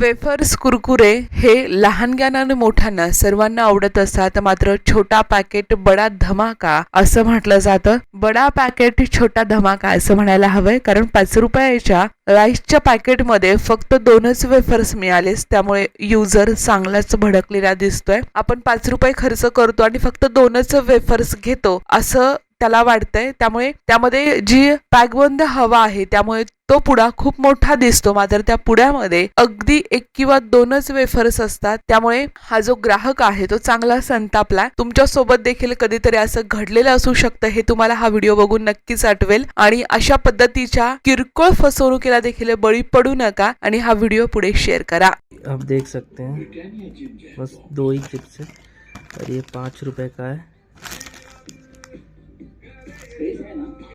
Wafers Kurkure हे लहानग्यांना आणि मोठ्यांना सर्वांना आवडत असतात. मात्र छोटा पॅकेट बडा धमाका असं म्हटलं जातं. बडा पॅकेट छोटा धमाका असं म्हणायला हवंय. कारण पाच रुपयाच्या राईसच्या पॅकेटमध्ये फक्त दोनच वेफर्स मिळालेच त्यामुळे युजर चांगलाच भडकलेला दिसतोय. आपण पाच रुपये खर्च करतो आणि फक्त दोनच वेफर्स घेतो असं त्याला वाटतंय त्यामुळे त्यामध्ये जी पॅकबंद हवा आहे त्यामुळे तो पुडा खूप मोठा दिसतो. मात्र त्या पुड्यामध्ये अगदी एक किंवा दोनच वेफर्स असतात. त्यामुळे हा जो ग्राहक आहे तो चांगला संतापला. तुमच्यासोबत देखील कधीतरी असं घडलेलं असू शकतं हे तुम्हाला हा व्हिडिओ बघून नक्कीच आठवेल. आणि अशा पद्धतीच्या किरकोळ फसवणुकीला देखील बळी पडू नका आणि हा व्हिडिओ पुढे शेअर करा. आप देख सकते हैं. बस दो ही चिप्स है. और ये पाँच रुपए का है. 谁以呢的。